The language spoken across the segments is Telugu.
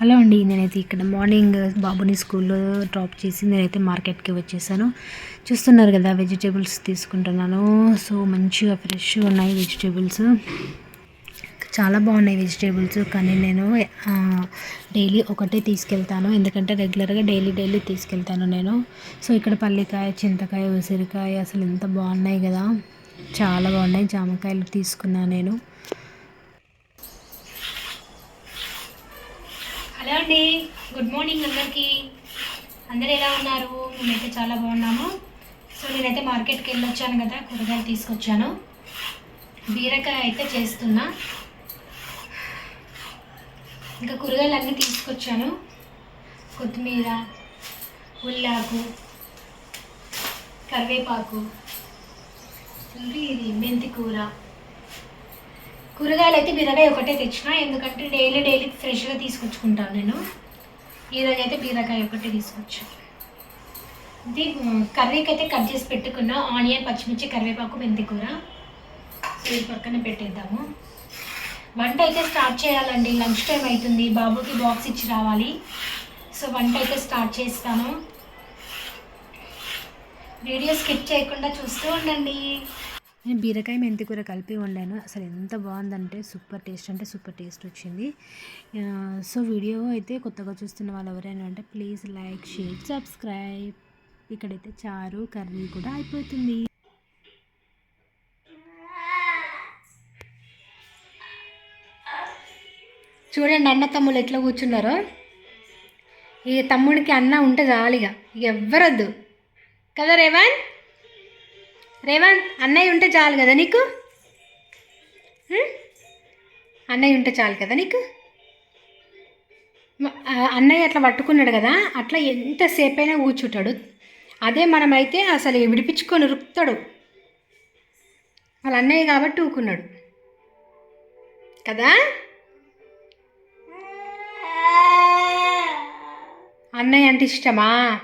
హలో అండి నేనైతే ఇక్కడ మార్నింగ్ బాబుని స్కూల్లో డ్రాప్ చేసి నేనైతే మార్కెట్కి వచ్చేసాను. చూస్తున్నారు కదా వెజిటేబుల్స్ తీసుకుంటున్నాను. సో మంచిగా ఫ్రెష్గా ఉన్నాయి వెజిటేబుల్స్. చాలా బాగున్నాయి వెజిటేబుల్స్ కానీ నేను డైలీ ఒకటే తీసుకెళ్తాను. ఎందుకంటే రెగ్యులర్గా డైలీ డైలీ తీసుకెళ్తాను నేను. సో ఇక్కడ పల్లికాయ చింతకాయ ఉసిరికాయ అసలు ఎంత బాగున్నాయి కదా. చాలా బాగున్నాయి. జామకాయలు తీసుకున్నాను నేను. హలో అండి. గుడ్ మార్నింగ్ అందరికీ. అందరు ఎలా ఉన్నారు? మేమైతే చాలా బాగున్నాము. సో నేనైతే మార్కెట్కి వెళ్ళి వచ్చాను కదా కూరగాయలు తీసుకొచ్చాను. బీరకాయ అయితే చేస్తున్నా. ఇంకా కూరగాయలు అన్నీ తీసుకొచ్చాను. కొత్తిమీర ఉల్లాకు కరివేపాకు ఇది మెంతి కూర కూరగాయలు అయితే బీరకాయ ఒకటే తెచ్చిన ఎందుకంటే డైలీ డైలీ ఫ్రెష్గా తీసుకొచ్చుకుంటాను నేను. ఈరోజు అయితే బీరకాయ ఒకటే తీసుకొచ్చాను. ఇది కర్రీకి అయితే కట్ చేసి పెట్టుకున్న. ఆనియన్ పచ్చిమిర్చి కరివేపాకు మెంతి కూర సో ఇది పక్కన పెట్టేద్దాము. వంట అయితే స్టార్ట్ చేయాలండి. లంచ్ టైం అవుతుంది. బాబుకి బాక్స్ ఇచ్చి రావాలి. సో వంట అయితే స్టార్ట్ చేస్తాను. వీడియో స్కిప్ చేయకుండా చూస్తూ ఉండండి. నేను బీరకాయ మెంతి కూర కలిపి వండాను. అసలు ఎంత బాగుందంటే సూపర్ టేస్ట్ అంటే సూపర్ టేస్ట్ వచ్చింది. సో వీడియో అయితే కొత్తగా చూస్తున్న వాళ్ళు ఎవరైనా అంటే ప్లీజ్ లైక్ షేర్ సబ్స్క్రైబ్. ఇక్కడైతే చారు కర్రీ కూడా అయిపోతుంది. చూడండి అన్న తమ్ముళ్ళు ఎట్లా కూర్చున్నారో. ఈ తమ్ముడికి అన్న ఉంటే చాలిగా ఇక. ఎవ్వరొద్దు. కదా రేవంత్ రేవంత్ అన్నయ్య ఉంటే చాలు కదా నీకు? అన్నయ్య ఉంటే చాలు కదా నీకు? అన్నయ్య అట్లా పట్టుకున్నాడు కదా అట్లా ఎంతసేపు అయినా కూర్చుంటాడు. అదే మనమైతే అసలు విడిపించుకొని రుక్తాడు. వాళ్ళ అన్నయ్య కాబట్టి ఊకున్నాడు. కదా? అన్నయ్య అంటే ఇష్టమా?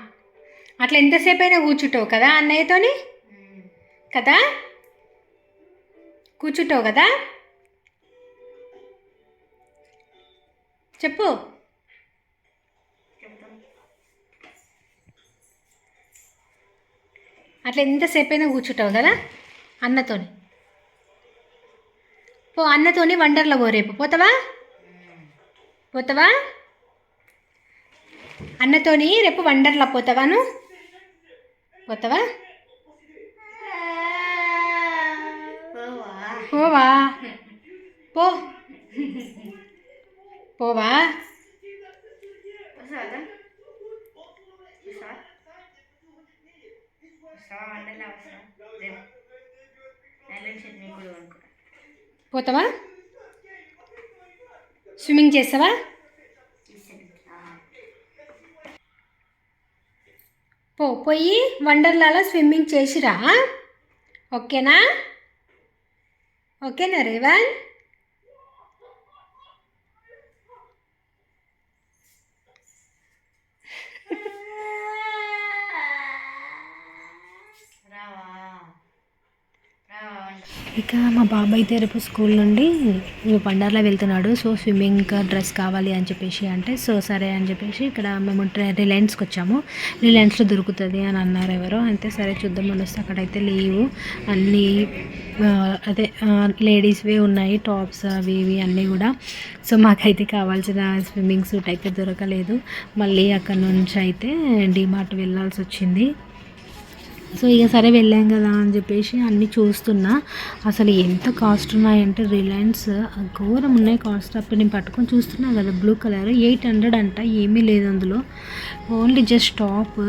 అట్లా ఎంతసేపు అయినా కూర్చుంటావు కదా అన్నయ్యతోని? కదా? కూర్చుంటావు కదా? చెప్పు. అట్లా ఎంతసేపు అయినా కూర్చుంటావు కదా? అన్నతోని. పో అన్నతోని వండర్లో పో రేపు. పోతావా? పోతావా? అన్నతోని రేపు వండర్లా పోతావాను? పోతావా? పోవా? పో. పోవా? పోతావా? స్విమ్మింగ్ చేస్తావా? పో పోయి వండర్లాలో స్విమ్మింగ్ చేసిరా? ఓకేనా? ఓకేనా రేవన్ ఇక మా బాబాయ్ అయితే రేపు స్కూల్ నుండి పండార్లో వెళ్తున్నాడు. సో స్విమ్మింగ్ డ్రెస్ కావాలి అని చెప్పేసి అంటే సో సరే అని చెప్పేసి ఇక్కడ మేము రిలయన్స్కి వచ్చాము రిలయన్స్లో దొరుకుతుంది అని అన్నారు ఎవరో. అయితే సరే చూద్దాం అని వస్తే అక్కడైతే లేవు. అన్నీ అదే లేడీస్వే ఉన్నాయి. టాప్స్ అవి ఇవి అన్నీ కూడా. సో మాకైతే కావాల్సిన స్విమ్మింగ్ సూట్ అయితే దొరకలేదు. మళ్ళీ అక్కడ నుంచి అయితే డిమార్ట్ వెళ్ళాల్సి వచ్చింది. సో ఇక సరే వెళ్ళాం కదా అని చెప్పేసి అన్నీ చూస్తున్నా. అసలు ఎంత కాస్ట్ ఉన్నాయంటే రిలయన్స్ ఘోరం ఉన్నాయి కాస్ట్ అప్పుడు నేను పట్టుకొని చూస్తున్నా కదా బ్లూ కలర్ ఎయిట్ హండ్రెడ్ అంట ఏమీ లేదు అందులో. Only just top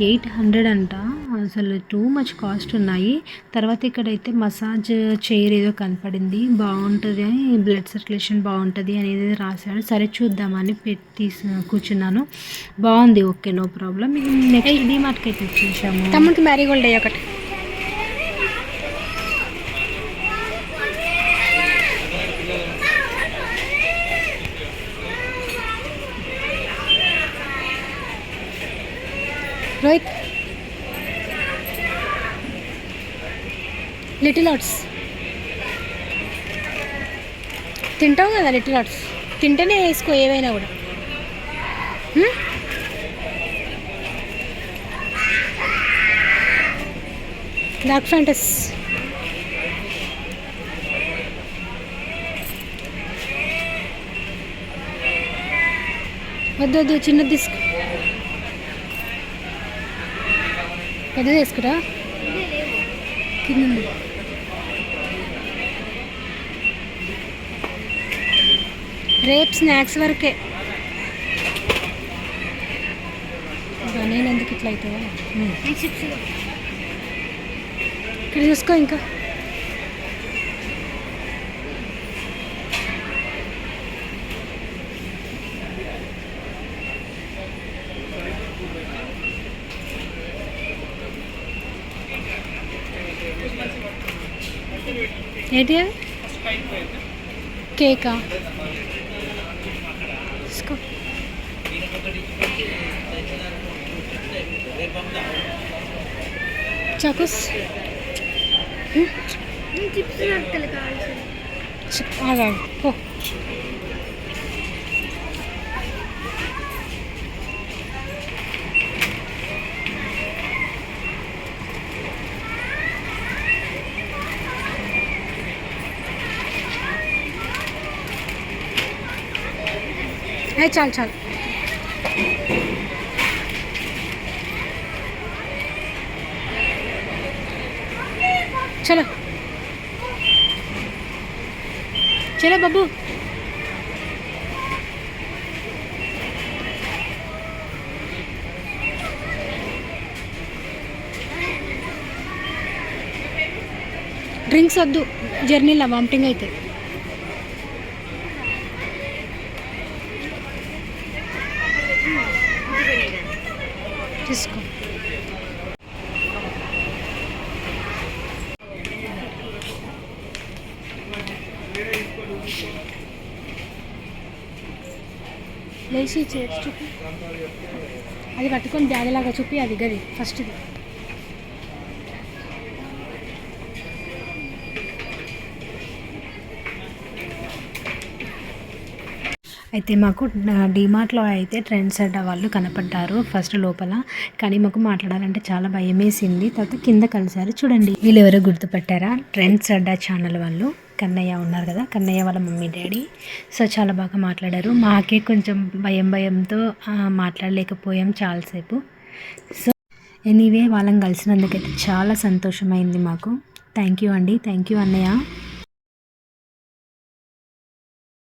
eight hundred అంట. అసలు టూ మచ్ కాస్ట్ ఉన్నాయి. తర్వాత ఇక్కడైతే మసాజ్ చైర్ ఏదో కనపడింది. బాగుంటుంది అని బ్లడ్ సర్క్యులేషన్ బాగుంటుంది అనేది రాశాడు సరే చూద్దామని పెట్టి కూర్చున్నాను. బాగుంది. Okay no problem. నెక్స్ట్ డిమార్ట్కి అయితే వచ్చేసాము. తమ్ముడికి మ్యారీగోల్డ్ అయ్యి ఒకటి. రోహిత్ లిటిల్ ఆర్ట్స్ తింటావు కదా లిటిల్ ఆర్ట్స్ తింటేనే వేసుకో ఏవైనా కూడా. Hmm? డార్క్ ఫ్యాంటస్ వద్దు వద్దు చిన్నది తీసుకో పెద్ద తీసుకురా కింద. రేపు స్నాక్స్ వరకే. నేను ఎందుకు ఇట్లా అవుతావా ఉమ్. ఇక్కడ చూసుకో ఇంకా. ఏంటి అది? కేకా? తీసుకో. చాకోస్. ఆగా. పో. ఏ చాలు చాలు. చలో. చలో బాబు. డ్రింక్స్ వద్దు. జర్నీలో వామిటింగ్ అవుతుంది తీసుకో లేచి చేసి చూపి. అది పట్టుకొని బ్యాగ్ లాగా చూపి అది గది ఫస్ట్ది అయితే మాకు డిమార్ట్లో అయితే ట్రెండ్స్ సెట్ వాళ్ళు కనపడ్డారు ఫస్ట్ లోపల. కానీ మాకు మాట్లాడాలంటే చాలా భయం వేసింది తర్వాత కింద కలిసారు చూడండి. వీళ్ళు ఎవరో గుర్తుపెట్టారా? ట్రెండ్స్ అడ్డా ఛానల్ వాళ్ళు. కన్నయ్య ఉన్నారు కదా? కన్నయ్య వాళ్ళ మమ్మీ డాడీ. సో చాలా బాగా మాట్లాడారు. మాకే కొంచెం భయం భయంతో మాట్లాడలేకపోయాం చాలాసేపు. సో ఎనీవే వాళ్ళని కలిసినందుకైతే చాలా సంతోషమైంది మాకు. థ్యాంక్ యూ అండి. థ్యాంక్ యూ అన్నయ్య.